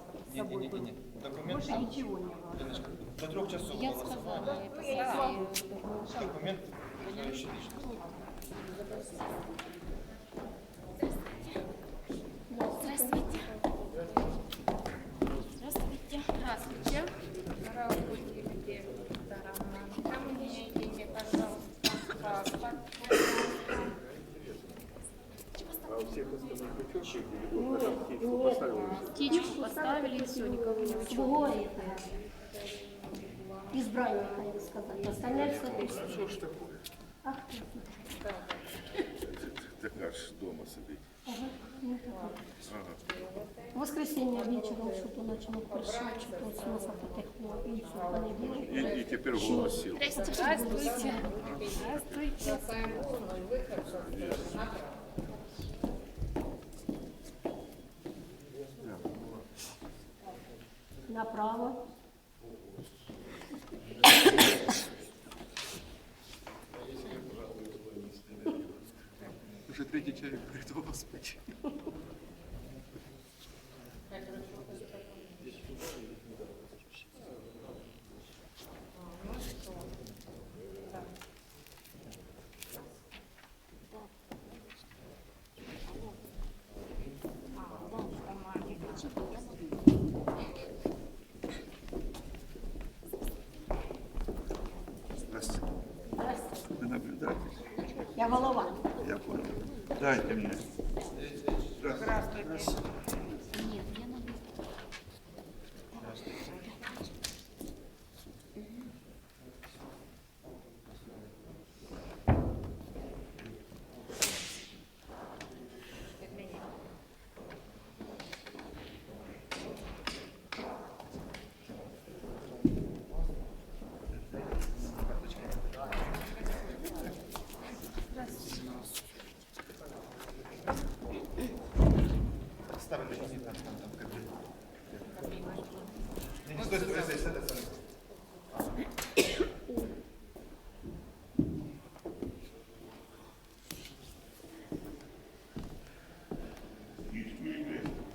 ксерокс-паспорт с собой был. Не-не-не, документ. Больше ничего не было. Леночка, до трех часов Я голосования. сказала, я смогу. Документ, удостоверяющий личность. Здравствуйте. Здравствуйте. Здравствуйте. Здравствуйте, Виктория Романовна. Мне имя, пожалуйста, паспорт. А у всех остальных учетчик или вот там птичку поставили? Птичку поставили, все, никого не учу. Свого этого избранника, я сказать. Остальное все пусто. Що ж такое? Ах, Так аж дома сидить. ага, ну, так. Ага. В воскресенье вечером что-то начало пришить, что-то с носа потекло, и все, в понедельник І, уже і тепер голос сів. Здравствуйте. Здравствуйте. Направо. Вже третій чоловік говорить, у вас пить. Здравствуйте. Здравствуйте. Ви наблюдаєте? Я голова. Я понял. Дайте мне. Здравствуйте. Нет,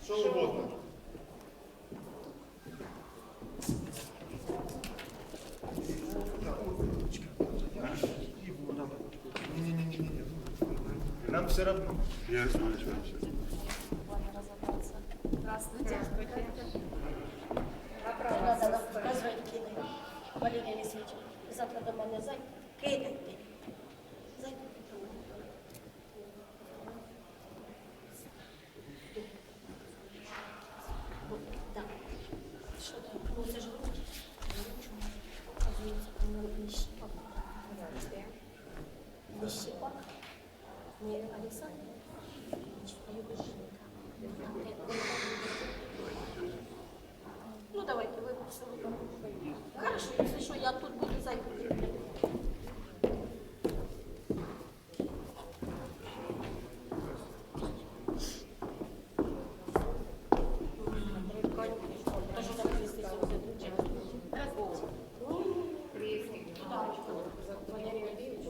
Що угодно. Нам все равно. Я знаю, что. Здравствуйте. Надо нам показувати кидати. Валерій Олексійович, завтра до мене зай. Кидайте. Зай. Так. Що там? Ну, це ж Хорошо, если что, я тут буду зайти. Валерий Валерьевич.